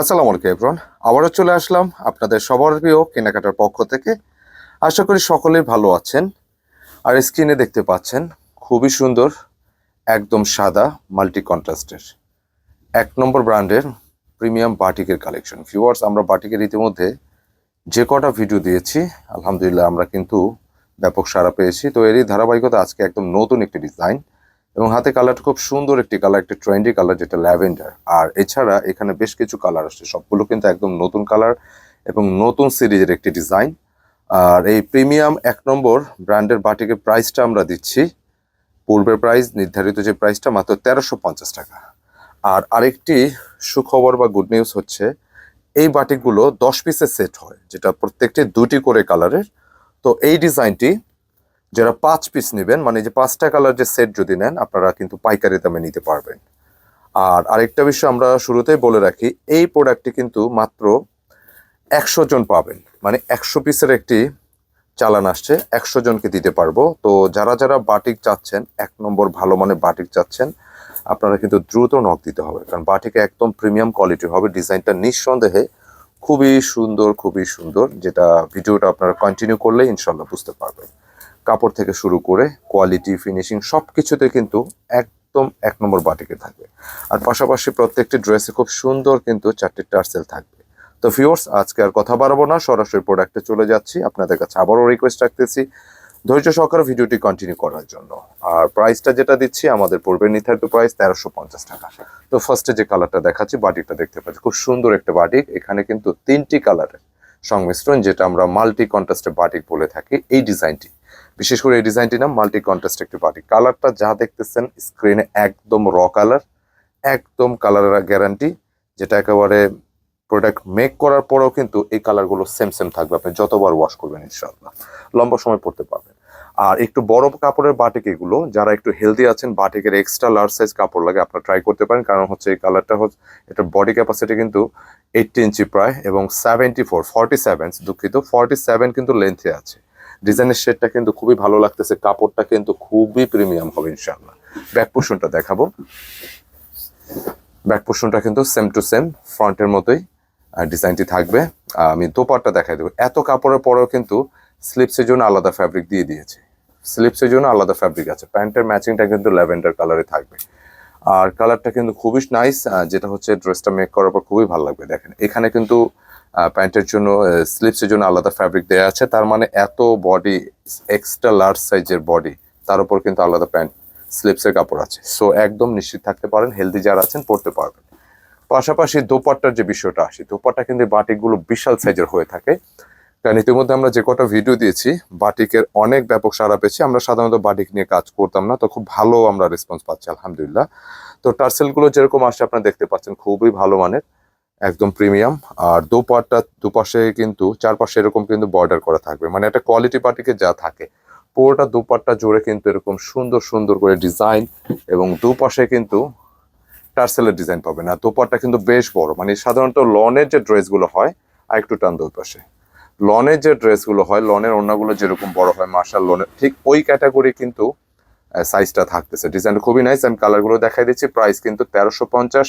আসসালামু আলাইকুম এভরন আবারও চলে আসলাম আপনাদের সবার প্রিয় কেনাকাটার পক্ষ থেকে। আশা করি সকলেই ভালো আছেন। আর স্ক্রিনে দেখতে পাচ্ছেন, খুবই সুন্দর, একদম সাদা মাল্টি কন্ট্রাস্টের এক নম্বর ব্র্যান্ডের প্রিমিয়াম বাটিকের কালেকশন ভিউয়ার্স আমরা বাটিকের ইতিমধ্যে যে কটা ভিডিও দিয়েছি, আলহামদুলিল্লাহ আমরা কিন্তু ব্যাপক সাড়া পেয়েছি। তো এরই ধারাবাহিকতা আজকে একদম নতুন একটি ডিজাইন এবং হাতে কালারটা খুব সুন্দর একটি কালার একটি ট্রেন্ডি কালার যেটা ল্যাভেন্ডার। আর এছাড়া এখানে বেশ কিছু কালার আসছে, সবগুলো কিন্তু একদম নতুন কালার এবং নতুন সিরিজের একটি ডিজাইন আর এই প্রিমিয়াম এক নম্বর ব্র্যান্ডের বাটিকের প্রাইসটা আমরা দিচ্ছি। পূর্বের প্রাইস নির্ধারিত যে প্রাইসটা মাত্র তেরোশো পঞ্চাশ টাকা। আর আরেকটি সুখবর বা গুড নিউজ হচ্ছে, এই বাটিকগুলো দশ পিসের সেট হয়, যেটা প্রত্যেকটি দুটি করে কালারের তো এই ডিজাইনটি যারা পাঁচ পিস নেবেন মানে যে পাঁচটা কালার যে সেট যদি নেন, আপনারা কিন্তু পাইকারি দামে নিতে পারবেন। আর আরেকটা বিষয় আমরা শুরুতেই বলে রাখি, এই প্রোডাক্টটি কিন্তু মাত্র একশো জন পাবেন। মানে একশো পিসের একটি চালান আসছে, একশো জনকে দিতে পারব। তো যারা যারা বাটিক চাচ্ছেন, এক নম্বর ভালো মানের বাটিক চাচ্ছেন, আপনারা কিন্তু দ্রুত নখ দিতে হবে। কারণ বাটিকে একদম প্রিমিয়াম কোয়ালিটি হবে, ডিজাইনটা নিঃসন্দেহে খুবই সুন্দর খুবই সুন্দর, যেটা ভিডিওটা আপনারা কন্টিনিউ করলে ইনশাল্লাহ বুঝতে পারবেন। কাপড় থেকে শুরু করে কোয়ালিটি ফিনিশিং সব কিছুতে কিন্তু একদম এক নম্বর বাটিকে থাকবে। আর পাশাপাশি প্রত্যেকটি ড্রেসে খুব সুন্দর কিন্তু চারটি টার্সেল থাকবে। তো ফিওর্স আজকে আর কথা বাড়াবো না, সরাসরি প্রোডাক্টে চলে যাচ্ছি। আপনাদের কাছে আবারও রিকোয়েস্ট রাখতেছি ধৈর্য সহকারে ভিডিওটি কন্টিনিউ করার জন্য। আর প্রাইসটা যেটা দিচ্ছি, আমাদের পূর্বে নির্ধারিত প্রাইস তেরোশো পঞ্চাশ টাকা। তো ফার্স্টে যে কালারটা দেখাচ্ছি বাটিকটা দেখতে পাচ্ছি, খুব সুন্দর একটা বাটিক। এখানে কিন্তু তিনটি কালারের সংমিশ্রণ, যেটা আমরা মাল্টি কন্ট্রাস্টের বাটিক বলে থাকি, এই ডিজাইনটি বিশেষ করে এই ডিজাইনটি নাম মাল্টি কন্ট্রাস্ট একটি বাটিক কালারটা যা দেখতেছেন স্ক্রিনে একদম র কালার একদম কালারের গ্যারান্টি যেটা একেবারে প্রোডাক্ট মেক করার পরেও কিন্তু এই কালারগুলো সেম সেম থাকবে। আপনি যতবার ওয়াশ করবেন, ইনশাআল্লাহ। লম্বা সময় পড়তে পারবেন। আর একটু বড় কাপড়ের বাটিক এগুলো, যারা একটু হেলদি আছেন বাটিকের এক্সট্রা লার্জ সাইজ কাপড় লাগে, আপনারা ট্রাই করতে পারেন। কারণ হচ্ছে এই কালারটা হচ্ছে, এটার বডি ক্যাপাসিটি কিন্তু এইটটি ইঞ্চি প্রায় এবং সেভেন্টি ফোর ফর্টি সেভেন দুঃখিত ফর্টি সেভেন কিন্তু লেন্থে আছে। ডিজাইনের শেডটা কিন্তু খুবই ভালো লাগতেছে, কাপড়টা কিন্তু খুবই প্রিমিয়াম হবে ইনশাল্লাহ ব্যাক পোর্শনটা দেখাবো। ব্যাক পোর্শনটা কিন্তু সেম টু সেম ফ্রন্টের মতোই ডিজাইনটি থাকবে। আমি দোপারটা দেখাই দেবো। এত কাপড়ের পরেও কিন্তু স্লিপসের জন্য আলাদা ফ্যাব্রিক দিয়ে দিয়েছে। স্লিপসের জন্য আলাদা ফ্যাব্রিক আছে। প্যান্টের ম্যাচিংটা কিন্তু ল্যাভেন্ডার কালারে থাকবে। আর কালারটা কিন্তু খুবই নাইস যেটা হচ্ছে ড্রেসটা মেক করার পর খুবই ভালো লাগবে। দেখেন, এখানে কিন্তু প্যান্টের জন্য স্লিপসের জন্য আলাদা ফ্যাব্রিক দেওয়া আছে। তার মানে এত বডি এক্সট্রা লার্জ সাইজের বডি তার উপর কিন্তু আলাদা প্যান্ট স্লিপসের কাপড় আছে। সো একদম নিশ্চিত থাকতে পারেন হেলদি যারা আছেন, পড়তে পারবেন। পাশাপাশি দোপাট্টার যে বিষয়টা আসে, দোপাট্টা কিন্তু বাটিকগুলো বিশাল সাইজের হয়ে থাকে। কারণ ইতিমধ্যে আমরা যে কটা ভিডিও দিয়েছি, বাটিকের অনেক ব্যাপক সারা পেয়েছি। আমরা সাধারণত বাটিক নিয়ে কাজ করতাম না, তো খুব ভালো আমরা রেসপন্স পাচ্ছি, আলহামদুলিল্লাহ। তো টার্সেলগুলো যেরকম আসছে, আপনারা দেখতে পাচ্ছেন, খুবই ভালো মানের। একদম প্রিমিয়াম আর দোপাট্টা দুপাশে কিন্তু, চারপাশে এরকম কিন্তু বর্ডার করা থাকবে। মানে একটা কোয়ালিটি পার্টিকে যা থাকে। পুরোটা দুপাট্টা জুড়ে কিন্তু এরকম সুন্দর সুন্দর করে ডিজাইন এবং দুপাশে কিন্তু টার্সেলের ডিজাইন পাবেন। আর দোপাট্টা কিন্তু বেশ বড়। মানে সাধারণত লনের যে ড্রেসগুলো হয় আর একটু টান দুই পাশে। লনের যে ড্রেসগুলো হয়, লনের ওড়নাগুলো যেরকম বড় হয় মার্শাল লনের ঠিক ওই ক্যাটাগরি কিন্তু সাইজটা থাকতেছে। ডিজাইনটা খুবই নাইস আমি কালারগুলো দেখাই দিচ্ছি। প্রাইস কিন্তু তেরোশো পঞ্চাশ।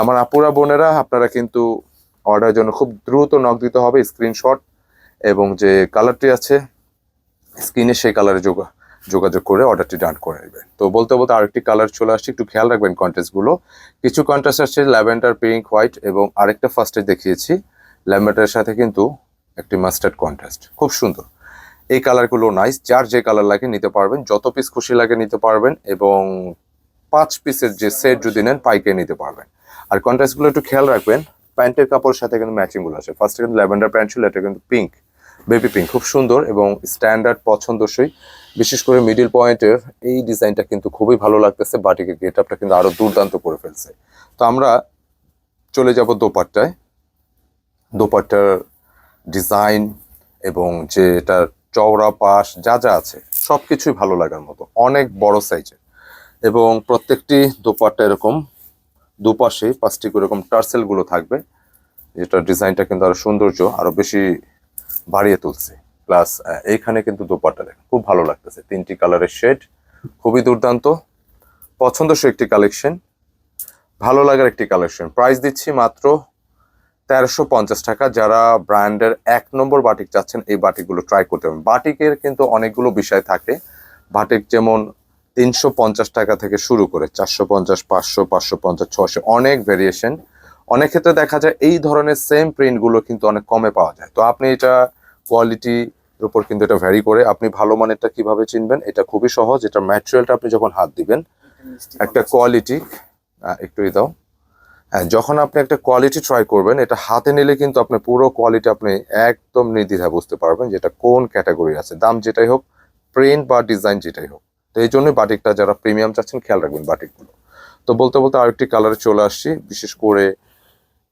আমার আপুরা, বোনেরা, আপনারা কিন্তু অর্ডারের জন্য খুব দ্রুত নক দিতে হবে স্ক্রিনশট এবং যে কালারটি আছে স্ক্রিনে সেই কালারে যোগা, যোগাযোগ করে অর্ডারটি ডান করে নেবেন। তো বলতে বলতে আরেকটি কালার চলে আসছে, একটু খেয়াল রাখবেন কন্টেস্টগুলো কিছু কন্টেস্ট আসছে ল্যাভেন্ডার পিঙ্ক হোয়াইট এবং আরেকটা ফার্স্টে দেখিয়েছি ল্যাভেন্ডারের সাথে কিন্তু একটি মাস্টার্ড কন্ট্রাস্ট খুব সুন্দর। এই কালারগুলো নাইস যার যে কালার লাগে নিতে পারবেন, যত পিস খুশি লাগে নিতে পারবেন এবং পাঁচ পিসের যে সেট যদি নেন পাইকে নিতে পারবেন। আর কন্ট্রাস্টগুলো একটু খেয়াল রাখবেন, প্যান্টের কাপড়ের সাথে কিন্তু ম্যাচিংগুলো আছে। ফার্স্টে কিন্তু ল্যাভেন্ডার প্যান্ট ছিল, এটা কিন্তু পিঙ্ক বেবি পিঙ্ক খুব সুন্দর এবং স্ট্যান্ডার্ড পছন্দসই। বিশেষ করে মিডিল পয়েন্টের এই ডিজাইনটা কিন্তু খুবই ভালো লাগতেছে, বাটিকের গেট আপটা কিন্তু আরও দুর্দান্ত করে ফেলছে। তো আমরা চলে যাব দোপাট্টায়। দোপাট্টার ডিজাইন এবং যে এটার চওড়া পাশ, যা যা আছে সব কিছুই ভালো লাগার মতো। অনেক বড় সাইজের এবং প্রত্যেকটি দোপাট্টা এরকম, দুপাশে পাঁচটি এরকম টার্সেলগুলো থাকবে। যেটা ডিজাইনটা কিন্তু আরও সৌন্দর্য, আরও বেশি বাড়িয়ে তুলছে। প্লাস এইখানে কিন্তু দোপাট্টা দেখেন, খুব ভালো লাগতেছে। তিনটি কালারের শেড, খুবই দুর্দান্ত। পছন্দসই একটি কালেকশন ভালো লাগার একটি কালেকশন প্রাইস দিচ্ছি মাত্র তেরোশো পঞ্চাশ টাকা যারা ব্র্যান্ডের এক নম্বর বাটিক চাচ্ছেন এই বাটিকগুলো ট্রাই করতে পারেন বাটিকের কিন্তু অনেকগুলো বিষয় থাকে। বাটিক যেমন তিনশো পঞ্চাশ টাকা থেকে শুরু করে চারশো পঞ্চাশ পাঁচশো পাঁচশো পঞ্চাশ ছশো অনেক ভেরিয়েশন অনেক ক্ষেত্রে দেখা যায় এই ধরনের সেম প্রিন্টগুলো কিন্তু অনেক কমে পাওয়া যায়। তো আপনি এটা কোয়ালিটির উপর কিন্তু এটা ভ্যারি করে আপনি ভালো মানেরটা কীভাবে চিনবেন এটা খুবই সহজ। এটা ম্যাটেরিয়ালটা আপনি যখন হাত দিবেন একটা কোয়ালিটি একটু দাও। যখন আপনি একটা কোয়ালিটি ট্রাই করবেন, এটা হাতে নিলে কিন্তু আপনি পুরো কোয়ালিটি আপনি একদম নির্দ্বিধায় বুঝতে পারবেন যে এটা কোন ক্যাটাগরি আছে। দাম যেটাই হোক প্রিন্ট বা ডিজাইন যেটাই হোক। তো এই জন্যই বাটিকটা যারা প্রিমিয়াম চাচ্ছেন, খেয়াল রাখবেন বাটিকগুলো। তো বলতে বলতে আরেকটি কালারে চলে আসছি, বিশেষ করে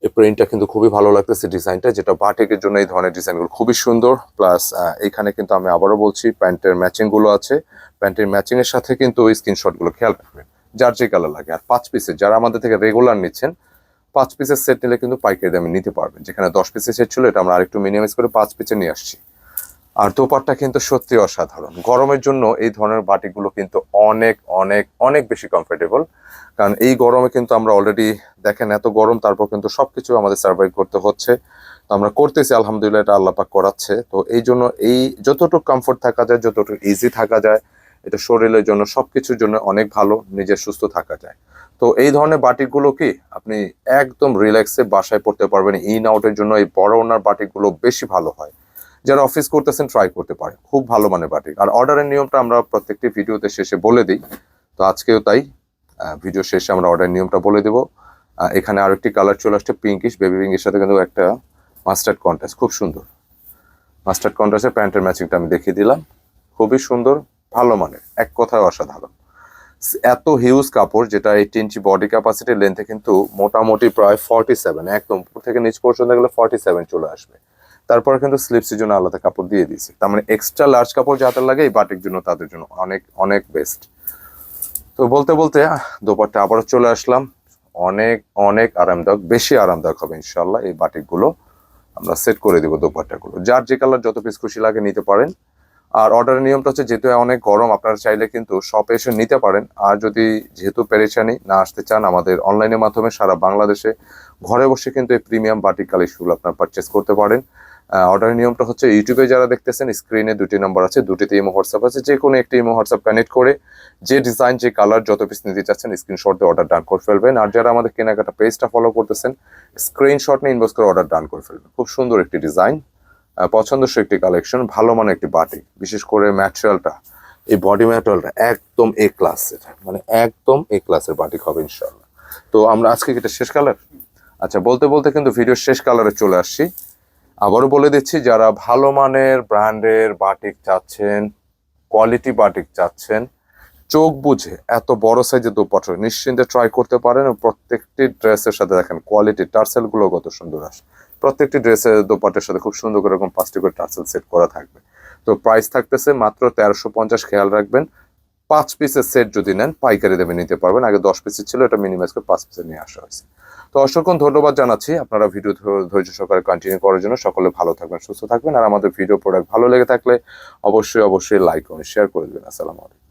এই প্রিন্টটা কিন্তু খুবই ভালো লাগতেছে ডিজাইনটা যেটা বাটিকের জন্য এই ধরনের ডিজাইনগুলো খুবই সুন্দর। প্লাস এখানে কিন্তু আমি আবারও বলছি, প্যান্টের ম্যাচিংগুলো আছে। প্যান্টের ম্যাচিংয়ের সাথে কিন্তু ওই স্ক্রিনশটগুলো খেয়াল রাখবেন, যার যে কালার লাগে। আর পাঁচ পিসের যারা আমাদের থেকে রেগুলার নিচ্ছেন পাঁচ পিসের সেট নিলে কিন্তু পাইকারি দামে নিতে পারবেন। যেখানে দশ পিসের সেট ছিল, এটা আমরা আরেকটু মিনিমাইজ করে পাঁচ পিসে নিয়ে আসছি। আর দোপারটা কিন্তু সত্যি অসাধারণ। গরমের জন্য এই ধরনের বাটিগুলো কিন্তু অনেক অনেক অনেক বেশি কমফোর্টেবল কারণ এই গরমে কিন্তু আমরা অলরেডি দেখেন এত গরম, তারপর কিন্তু সব কিছু আমাদের সার্ভাইভ করতে হচ্ছে। তো আমরা করতেছি, আলহামদুলিল্লাহ এটা আল্লাপাক করাচ্ছে। তো এই জন্য এই যতটুকু কমফোর্ট থাকা যায়, যতটুকু ইজি থাকা যায় এটা শরীরের জন্য সবকিছুর জন্য অনেক ভালো, নিজের সুস্থ থাকা যায়। তো এই ধরনের বাটিকগুলো কি আপনি একদম রিল্যাক্সে বাসায় পড়তে পারবেন ইন আউটের জন্য এই বড় ওনার বাটিকগুলো বেশি ভালো হয়। যারা অফিস করতেছেন ট্রাই করতে পারে খুব ভালো মানে বাটিক। আর অর্ডারের নিয়মটা আমরা প্রত্যেকটি ভিডিওতে শেষে বলে দিই। তো আজকেও তাই ভিডিও শেষে আমরা অর্ডার নিয়মটা বলে দেবো। এখানে আরেকটি কালার চলে আসছে পিঙ্কিশ বেবি পিঙ্কের সাথে কিন্তু একটা মাস্টার্ড কন্ট্রাস্ট খুব সুন্দর। মাস্টার্ড কন্ট্রাস্টের প্যান্টের ম্যাচিংটা আমি দেখিয়ে দিলাম। খুবই সুন্দর। ভালো মানের এক কথায় অসাধারণ। এত হিউজ কাপড় যেটা এইট ইঞ্চি বডি ক্যাপাসিটি লেন্থে কিন্তু মোটামুটি প্রায় ফর্টি সেভেন একদম উপর থেকে নিচ পর্যন্ত গেলে ফর্টি সেভেন চলে আসবে। তারপরে কিন্তু স্লিপসের জন্য আলাদা কাপড় দিয়ে দিয়েছে। তার মানে এক্সট্রা লার্জ কাপড় যাদের লাগে এই বাটির জন্য তাদের জন্য অনেক অনেক বেস্ট তো বলতে বলতে আহ, দোপাট্টা আবারও চলে আসলাম। অনেক অনেক আরামদায়ক বেশি আরামদায়ক হবে ইনশাল্লাহ এই বাটিকগুলো আমরা সেট করে দেবো দোপাট্টাগুলো। যার যে কালার যত পিস খুশি লাগে নিতে পারেন। আর অর্ডারের নিয়মটা হচ্ছে যেহেতু অনেক গরম, আপনারা চাইলে কিন্তু শপে এসে নিতে পারেন। আর যদি যেহেতু পেরেছানি না আসতে চান আমাদের অনলাইনের মাধ্যমে সারা বাংলাদেশে, ঘরে বসে কিন্তু এই প্রিমিয়াম বাটিক কালেকশনগুলো আপনারা পারচেস করতে পারেন। অর্ডারের নিয়মটা হচ্ছে ইউটিউবে যারা দেখতেছেন স্ক্রিনে দুটি নাম্বার আছে, দুটিতে ইমো হোয়াটসঅ্যাপ আছে যে কোনো একটি ইমো হোয়াটসঅ্যাপ কানেক্ট করে যে ডিজাইন যে কালার যত পিস নিতে চাচ্ছেন স্ক্রিনশট দিয়ে অর্ডার ডান করে ফেলবেন। আর যারা আমাদের কেনাকাটা পেজটা ফলো করতেছেন স্ক্রিনশট নিয়ে ইনভেস্ট করে অর্ডার ডান করে ফেলবেন। খুব সুন্দর একটি ডিজাইন পছন্দসই একটি কালেকশন ভালো মানের একটি বাটি। বিশেষ করে ম্যাটেরিয়ালটা এই বডি ম্যাটেরিয়ালটা একদম এ ক্লাসের মানে একদম এ ক্লাসের বাটিক হবে ইনশাল্লাহ তো আমরা আজকে এটা শেষ কালার আচ্ছা বলতে বলতে কিন্তু ভিডিও শেষ কালারে চলে আসছি। আবারও বলে দিচ্ছি, যারা ভালো মানের ব্র্যান্ডের বাটিক চাচ্ছেন কোয়ালিটি বাটিক চাচ্ছেন, চোখ বুঝে এত বড় সাইজের দোপাট্টা নিশ্চিন্তে ট্রাই করতে পারেন প্রত্যেকটি ড্রেসের সাথে দেখেন কোয়ালিটি টার্সেলগুলো কত সুন্দর আসে। প্রত্যেকটি ড্রেসের দোপাটের সাথে খুব সুন্দর করে এরকম পাঁচটি করে টার্সেল সেট করা থাকবে। তো প্রাইস থাকতেছে মাত্র তেরোশো পঞ্চাশ, খেয়াল রাখবেন। পাঁচ পিসের সেট যদি নেন, পাইকারি দেবে নিতে পারবেন। আগে দশ পিসের ছিল, এটা মিনিমাইজ করে পাঁচ পিসে নিয়ে আসা হয়েছে। তো অসংখ্য ধন্যবাদ জানাচ্ছি। আপনারা ভিডিও ধৈর্য সহকারে কন্টিনিউ করার জন্য সকলে ভালো থাকবেন, সুস্থ থাকবেন। আর আমাদের ভিডিও প্রোডাক্ট ভালো লেগে থাকলে অবশ্যই অবশ্যই লাইক এবং শেয়ার করে দেবেন। আসসালামু আলাইকুম।